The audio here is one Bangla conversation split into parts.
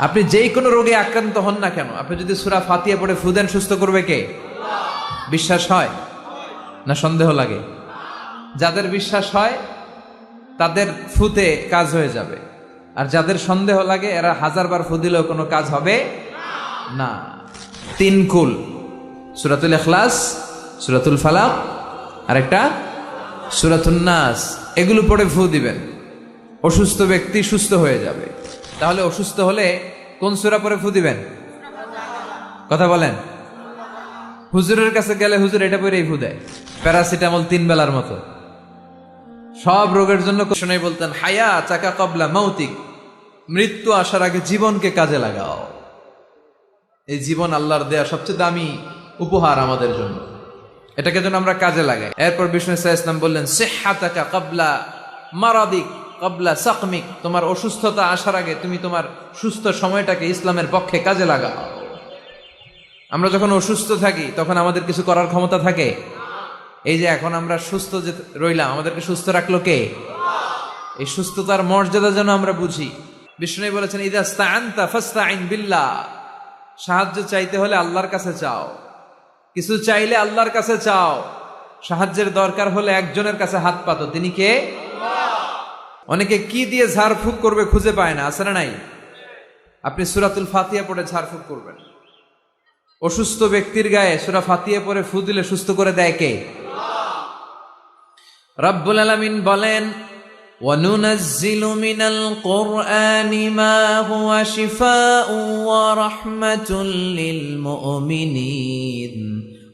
আপনি যেই কোনো রোগে আক্রান্ত হন না কেন, আপনি যদি সুরা ফাতিয়া পড়ে ফুদেন সুস্থ করবে কে? বিশ্বাস হয়? না সন্দেহ লাগে? যাদের বিশ্বাস হয়, তাদের ফুতে কাজ হয়ে যাবে। আর যাদের সন্দেহ লাগে, এরা হাজারবার ফু দিলেও কোনো কাজ হবে না। তিন কুল। সুরাতুল এখলাস সুরাতুল ফালাক, আরেকটা সুরাতুল নাস। এগুলো পড়ে ফু দিবেন। অসুস্থ ব্যক্তি সুস্থ হয়ে যাবে। তাহলে অসুস্থ হলে কোন সুরা পরে ফু দিবেন? কথা বলেন। হুজুরের কাছে গেলে হুজুর এটা পরেই ফু দেয়। প্যারাসিটামল তিন বেলার মতো। সব রোগের জন্য শোনাই বলতেন, হায়া চাকা কবলা মৌতিক মৃত্যু আসার আগে জীবনকে কাজে লাগাও। এই জীবন আল্লাহর দেয়া সবচেয়ে দামি উপহার আমাদের জন্য। এটাকে যেন আমরা কাজে লাগাই। এরপর বিষ্ণু ইসা ইসলাম বললেন সেহাতাকা কবলা মারাদিক কবলা সাকমিক তোমার অসুস্থতা আসার আগে তুমি তোমার সুস্থ সময়টাকে ইসলামের পক্ষে কাজে লাগাও। আমরা যখন অসুস্থ থাকি, তখন আমাদের কিছু করার ক্ষমতা থাকে? এই যে এখন আমরা সুস্থ যে রইলাম, আমাদেরকে সুস্থ রাখল কে? এই সুস্থতার মর্যাদা যেন আমরা বুঝি। বিষ্ণু বলেছেন ইদাস্তা আনতা আইন বিল্লাহ। সাহায্য চাইতে হলে আল্লাহর কাছে চাও। কিছু চাইলে আল্লাহর কাছে চাও। সাহায্যের দরকার হলে একজনের কাছে হাত পাতো। তিনি কে? অনেকে কি দিয়ে ঝাড়ফুঁক করবে খুঁজে পায় না আছে না নাই আপনি সুরাতুল ফাতিয়া পড়ে ঝাড়ফুঁক করবেন অসুস্থ ব্যক্তির গায়ে সুরা ফাতিয়া পরে ফু দিলে সুস্থ করে দেয় কে রব্বুল আলামিন বলেন وننزل من القرآن ما هو شفاء ورحمة للمؤمنين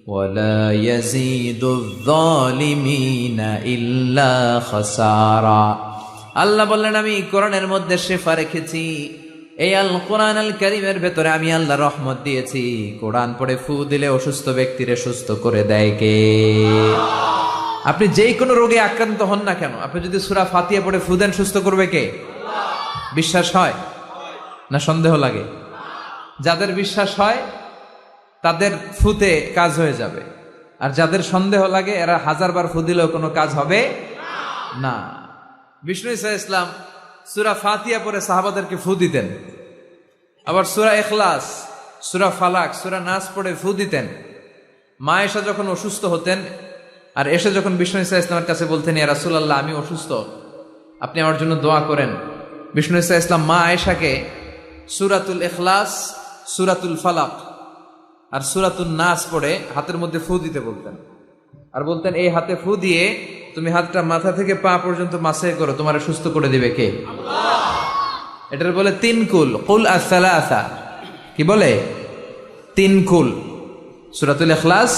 ولا يزيد الظالمين إلا خسارا আল্লাহ বললেন, আমি কোরআনের মধ্যে শেফা রেখেছি। এই আল কোরআন আল করিমের ভেতরে আমি আল্লাহ রহমত দিয়েছি। কোরআন পড়ে ফু দিলে অসুস্থ ব্যক্তিরে সুস্থ করে দেয় কে? আপনি যেই কোনো রোগে আক্রান্ত হন না কেন, আপনি যদি সুরা ফাতিয়া পড়ে ফু দেন, সুস্থ করবে কে? বিশ্বাস হয়? না সন্দেহ লাগে? যাদের বিশ্বাস হয়, তাদের ফুতে কাজ হয়ে যাবে। আর যাদের সন্দেহ লাগে, এরা হাজারবার ফু দিলেও কোনো কাজ হবে না। বিষ্ণু ইসা ইসলাম সুরা ফাতিয়া পরে সাহাবাদেরকে ফু দিতেন। আবার সুরা এখলাস সুরা ফালাক, সুরা নাস পড়ে ফু দিতেন। মা এসা যখন অসুস্থ হতেন, আর এসে যখন বিষ্ণু ইসা ইসলামের কাছে বলতেন, ইয়া রাসুলাল্লাহ, আমি অসুস্থ। আপনি আমার জন্য দোয়া করেন। বিষ্ণু ইসা ইসলাম মা আয়েশাকে সুরাতুল এখলাস সুরাতুল ফালাক আর সুরাতুল নাস পড়ে হাতের মধ্যে ফু দিতে বলতেন। আর বলতেন, এই হাতে ফু দিয়ে তুমি হাতটা মাথা থেকে পা পর্যন্ত মাসে করো তোমার সুস্থ করে দিবে কে? এটার বলে তিন কুল কুল আসালা আসা কি বলে? তিন কুল। সুরাতুল এখলাস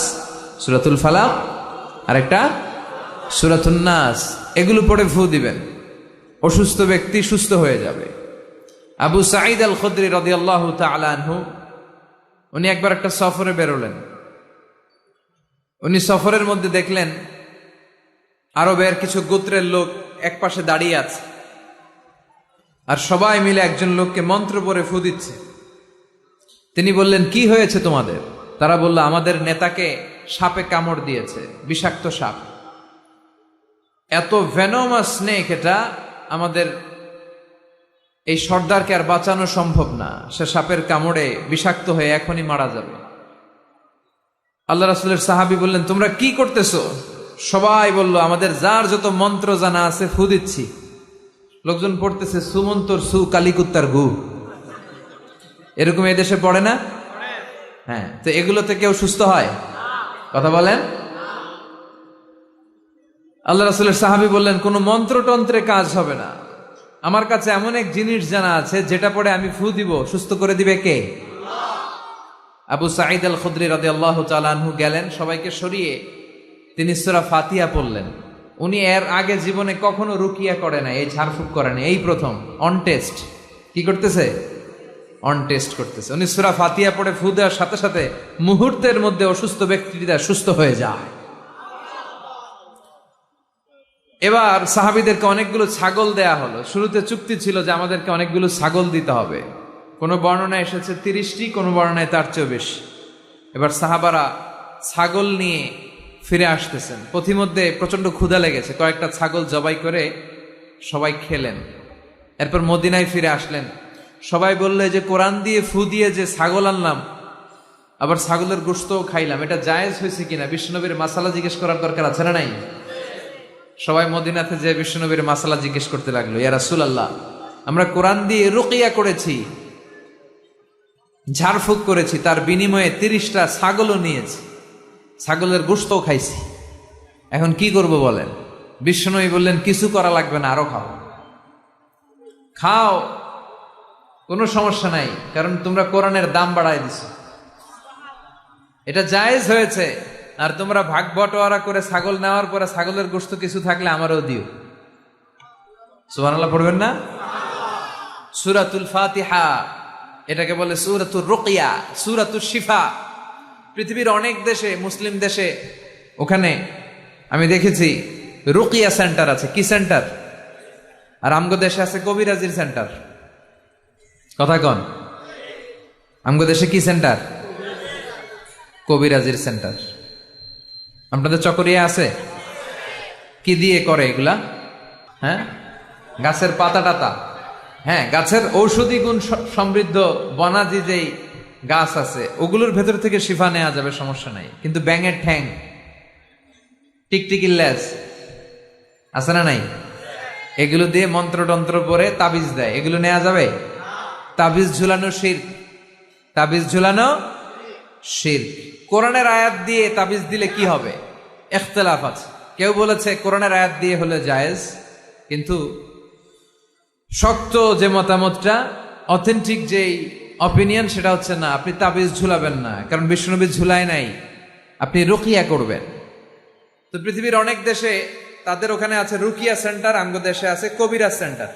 সুরাতুল ফালাক আরেকটা? সুরাতুল নাস। এগুলো পড়ে ফু দিবেন। অসুস্থ ব্যক্তি সুস্থ হয়ে যাবে। আবু সাঈদ আল খদ্রি রদি আল্লাহ আনহু উনি একবার একটা সফরে বেরোলেন। উনি সফরের মধ্যে দেখলেন আরবের কিছু গোত্রের লোক এক পাশে দাঁড়িয়ে আছে। আর সবাই মিলে একজন লোককে মন্ত্র পরে ফু দিচ্ছে। তিনি বললেন, কি হয়েছে তোমাদের? তারা বলল, আমাদের নেতাকে সাপে কামড় দিয়েছে, বিষাক্ত সাপ। এত ভেনোমা স্নেক এটা আমাদের এই সর্দারকে আর বাঁচানো সম্ভব না। সে সাপের কামড়ে বিষাক্ত হয়ে এখনই মারা যাবে। আল্লাহ রাসুলের সাহাবি বললেন, তোমরা কি করতেছো? সবাই বলল, আমাদের যার যত মন্ত্র জানা আছে ফু দিচ্ছি। লোকজন পড়তেছে, সুমন্তর সু কালিকুত্তার গু। এরকম এদেশে পড়ে না? হ্যাঁ তো এগুলোতে কেউ সুস্থ হয়? কথা বলেন। আল্লাহ রাসুলের সাহাবি বললেন, কোনো মন্ত্রতন্ত্রে কাজ হবে না। আমার কাছে এমন এক জিনিস জানা আছে, যেটা পরে আমি ফু দিব। সুস্থ করে দিবে কে? আবু সাঈদ আল খুদ্রি রাদে আল্লাহ গেলেন, সবাইকে সরিয়ে তিনি সুরা ফাতিয়া পড়লেন। উনি এর আগে জীবনে কখনো রুকিয়া করে না এই ঝাড়ফুঁক করে না এই প্রথম অন টেস্ট কি করতেছে? অন টেস্ট করতেছে। উনি সুরা ফাতিয়া পড়ে ফু দেওয়ার সাথে সাথে মুহূর্তের মধ্যে অসুস্থ ব্যক্তিটা সুস্থ হয়ে যায়। এবার সাহাবিদেরকে অনেকগুলো ছাগল দেয়া হলো। শুরুতে চুক্তি ছিল যে আমাদেরকে অনেকগুলো ছাগল দিতে হবে। কোনো বর্ণনায় এসেছে তিরিশটি, কোনো বর্ণনায় তার চেয়েও বেশি। এবার সাহাবারা ছাগল নিয়ে ফিরে আসতেছেন। পথিমধ্যে প্রচণ্ড ক্ষুধা লেগেছে। কয়েকটা ছাগল জবাই করে সবাই খেলেন। এরপর মদিনায় ফিরে আসলেন। সবাই বললে যে, কোরআন দিয়ে ফু দিয়ে যে ছাগল আনলাম, আবার ছাগলের গোস্তও খাইলাম, এটা জায়েজ হয়েছে কিনা? বিষ্ণুনবীর মাসালা জিজ্ঞেস করার দরকার আছে না নাই? সবাই মদিনাতে যে বিষ্ণুনবীর মাসালা জিজ্ঞেস করতে লাগল, ইয়া রাসূল আল্লাহ আমরা কোরআন দিয়ে রুকিয়া করেছি, ঝাড়ফুঁক করেছি, তার বিনিময়ে তিরিশটা ছাগলও নিয়েছি। ছাগলের গোস্তও খাইছি। এখন কি করব বলেন? বিষ্ণুনবী বললেন, কিছু করা লাগবে না, আরও খাও। খাও, কোনো সমস্যা নাই, কারণ তোমরা কোরআনের দাম বাড়ায় দিছো। এটা জায়েজ হয়েছে, আর তোমরা ভাগ বটোয়ারা করে ছাগল নেওয়ার পরে ছাগলের গোস্ত কিছু থাকলে আমারও দিও। সুবহানাল্লাহ, পড়বেন না? সুরাতুল ফাতিহা, এটাকে বলে সুরাতুর রুকিয়া সুরাতুর শিফা। পৃথিবীর অনেক দেশে, মুসলিম দেশে, ওখানে আমি দেখেছি রুকিয়া সেন্টার আছে। কি সেন্টার? আর আমগো দেশে আছে কবিরাজির সেন্টার। কথা কন। আমগো দেশে কি সেন্টার? কবিরাজির সেন্টার। আপনাদের চকরিয়া আছে? কি দিয়ে করে এগুলা? হ্যাঁ? গাছের পাতা টাতা। হ্যাঁ গাছের ঔষধি গুণ সমৃদ্ধ বনাজি যেই গাছ আছে, ওগুলোর ভেতর থেকে শিফা নেওয়া যাবে, সমস্যা নাই। কিন্তু ব্যাঙের ঠ্যাং, টিকটিকির ল্যাস আছে না নাই? এগুলো দিয়ে মন্ত্রতন্ত্র পরে তাবিজ দেয়। এগুলো নেওয়া যাবে? তাবিজ ঝুলানো শির তাবিজ ঝুলানো শির কোরআনের আয়াত দিয়ে তাবিজ দিলে কি হবে? এখতলাফ আছে। কেউ বলেছে, কোরআনের আয়াত দিয়ে হলে জায়েজ, কিন্তু শক্ত যে মতামতটা, অথেন্টিক যেই অপিনিয়ন সেটা হচ্ছে না, আপনি তাবিজ ঝুলাবেন না, কারণ বিষ্ণুনবী ঝুলায় নাই, আপনি রুকিয়া করবেন। তো পৃথিবীর অনেক দেশে তাদের ওখানে আছে রুকিয়া সেন্টার আঙ্গ দেশে আছে কবিরা সেন্টার।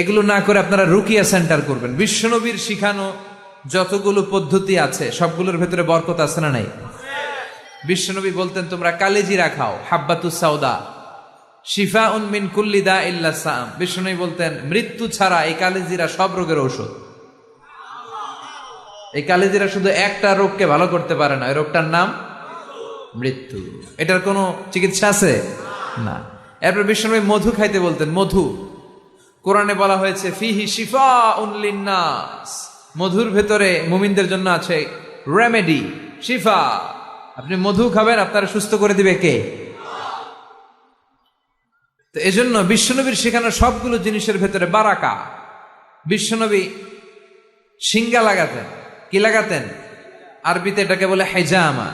এগুলো না করে আপনারা রুকিয়া সেন্টার করবেন। বিশ্বনবীর শিখানো যতগুলো পদ্ধতি আছে, সবগুলোর ভেতরে বরকত আছে না নাই? বিশ্বনবী বলতেন, তোমরা কালেজিরা খাও, হাব্বাতু সাউদা শিফা উন মিন কুল্লিদা ইল্লা সাম বিশ্বনবী বলতেন, মৃত্যু ছাড়া এই কালেজিরা সব রোগের ঔষধ। এই কালেজিরা শুধু একটা রোগকে ভালো করতে পারে না ওই রোগটার নাম মৃত্যু। এটার কোনো চিকিৎসা আছে? না। এরপর বিশ্বনবী মধু খাইতে বলতেন, মধু। কোরআনে বলা হয়েছে, ফিহি শিফা উনলিন্নাস মধুর ভেতরে মুমিনদের জন্য আছে রেমেডি, শিফা। আপনি মধু খাবেন, আপনারা সুস্থ করে দিবে কে? তো এজন্য বিশ্বনবীর শেখানো সবগুলো জিনিসের ভেতরে বারাকা। বিশ্বনবী সিঙ্গা লাগাতেন। কি লাগাতেন? আরবিতে এটাকে বলে হেজামা।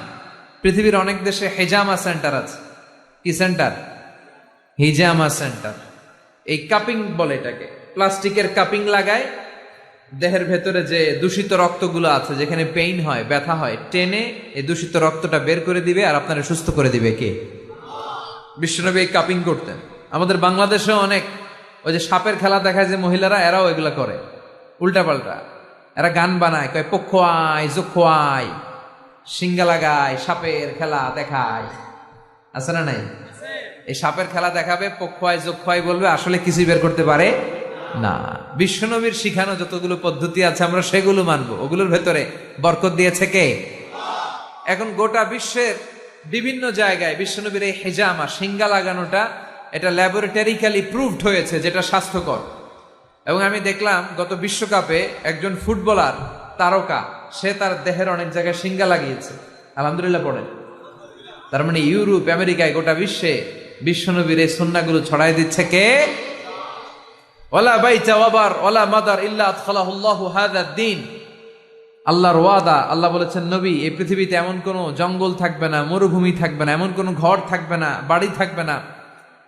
পৃথিবীর অনেক দেশে হেজামা সেন্টার আছে। কি সেন্টার? হিজামা সেন্টার। এই কাপিং বলে এটাকে। প্লাস্টিকের কাপিং লাগায়, দেহের ভেতরে যে দূষিত রক্তগুলো আছে, যেখানে পেইন হয়, ব্যথা হয়, টেনে এই দূষিত রক্তটা বের করে দিবে আর আপনারা সুস্থ করে দিবে কে? বিশ্বনবী এই কাপিং করতেন। আমাদের বাংলাদেশেও অনেক ওই যে সাপের খেলা দেখায় যে মহিলারা, এরাও এগুলা করে। উল্টা পাল্টা এরা গান বানায়, কয় পক্ষোয়াই জোখোয়াই, সিঙ্গা লাগায়, সাপের খেলা দেখায়। আছে না নাই? এই সাপের খেলা দেখাবে পক্ষয় যোগক্ষয় বলবে, আসলে কিছুই বের করতে পারে না। বিশ্বনবীর শিখানো যতগুলো পদ্ধতি আছে, আমরা সেগুলো মানবো। ওগুলোর ভেতরে বরকত দিয়েছে কে? এখন গোটা বিশ্বের বিভিন্ন জায়গায় বিশ্বনবীর এই হেজামা, সিঙ্গা লাগানোটা, এটা ল্যাবরেটরিক্যালি প্রুভড হয়েছে, যেটা স্বাস্থ্যকর। এবং আমি দেখলাম গত বিশ্বকাপে একজন ফুটবলার, তারকা, সে তার দেহের অনেক জায়গায় সিঙ্গা লাগিয়েছে। আলহামদুলিল্লাহ পড়েন। তার মানে ইউরোপ, আমেরিকায় গোটা বিশ্বে বিশ্বনবীর এই সন্নাগুলো ছড়াই দিচ্ছে কে? ওলা বাইচা ওয়াবার ওলা মাদার ইল্লা আদখালাহুল্লাহু হাদা দিন আল্লাহর ওয়াদা, আল্লাহ বলেছেন, নবী, এই পৃথিবীতে এমন কোনো জঙ্গল থাকবে না, মরুভূমি থাকবে না, এমন কোনো ঘর থাকবে না, বাড়ি থাকবে না,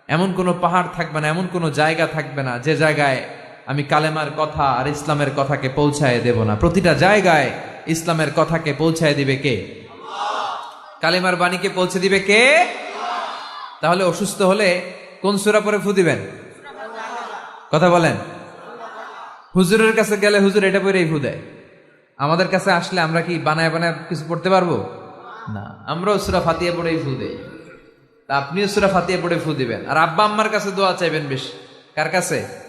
এমন কোনো পাহাড় থাকবে না, এমন কোনো জায়গা থাকবে না, যে জায়গায় আমি কালেমার কথা আর ইসলামের কথাকে পৌঁছায় দেব না। প্রতিটা জায়গায় ইসলামের কথাকে পৌঁছায় দিবে কে? কালেমার বাণীকে পৌঁছে দিবে কে? তাহলে অসুস্থ হলে কোন সুরা পরে ফু দিবেন? কথা বলেন। হুজুরের কাছে গেলে হুজুর এটা পরেই ফু দেয়। আমাদের কাছে আসলে আমরা কি বানায় বানায় কিছু পড়তে পারব? না। আমরাও সুরা ফাতিয়া পড়েই ফু দেই। তা আপনিও সুরা ফাতিয়া পড়ে ফু দিবেন। আর আব্বা আম্মার কাছে দোয়া চাইবেন বেশি। কার কাছে?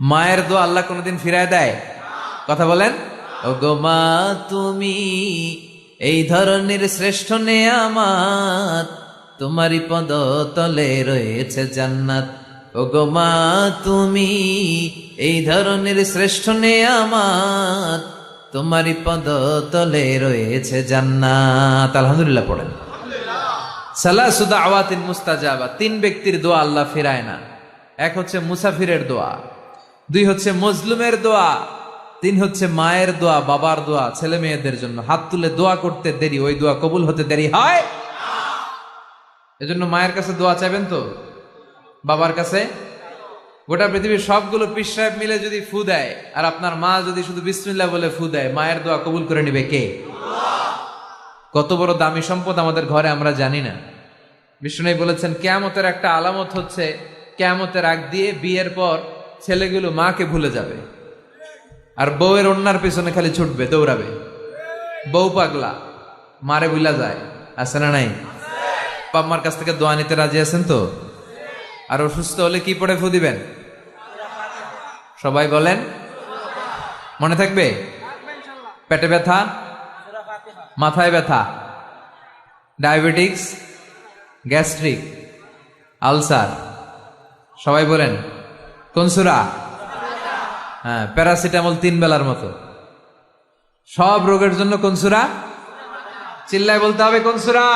মায়ের দোয়া আল্লাহ কোনোদিন ফিরায় দেয়? কথা বলেন। ও গো মা, তুমি এই ধরনের শ্রেষ্ঠ নেয়ামাত তোমারই পদ তলে রয়েছে জান্নাত। ওগো মা, তুমি এই ধরনের শ্রেষ্ঠ আমার তোমারই পদ তলে রয়েছে জান্নাত। আলহামদুলিল্লাহ পড়েন। সালাসুদা আওয়াতিন মুস্তাজাবা, তিন ব্যক্তির দোয়া আল্লাহ ফিরায় না। এক হচ্ছে মুসাফিরের দোয়া। দুই হচ্ছে মজলুমের দোয়া, তিন হচ্ছে মায়ের দোয়া, বাবার দোয়া, ছেলে মেয়েদের জন্য। হাত তুলে দোয়া করতে দেরি, ওই দোয়া কবুল হতে দেরি হয়? এজন্য মায়ের কাছে দোয়া চাইবেন তো? বাবার কাছে? গোটা পৃথিবীর সবগুলো পিস সাহেব মিলে যদি ফু দেয়, আর আপনার মা যদি শুধু বিসমিল্লাহ বলে ফু দেয়, মায়ের দোয়া কবুল করে নিবে কে? কত বড় দামি সম্পদ আমাদের ঘরে আমরা জানি না। বিষ্ণু বলেছেন, কেয়ামতের একটা আলামত হচ্ছে, কেয়ামতের আগ দিয়ে বিয়ের পর ছেলেগুলো মাকে ভুলে যাবে। আর বউয়ের অন্যার পেছনে খালি ছুটবে, দৌড়াবে। বউ পাগলা, মারে বুলা যায়। আছে না নাই? পাম্মার কাছ থেকে দোয়া নিতে রাজি আছেন তো? আর অসুস্থ হলে কি পড়ে ফু দিবেন? সবাই বলেন। মনে থাকবে? পেটে ব্যথা? মাথায় ব্যথা? ডায়াবেটিক্স? গ্যাস্ট্রিক? আলসার? সবাই বলেন। কোন সুরা? হ্যাঁ প্যারাসিটামল তিন বেলার মতো। সব রোগের জন্য কোন সুরা? চিল্লায় বলতে হবে কোন সুরা?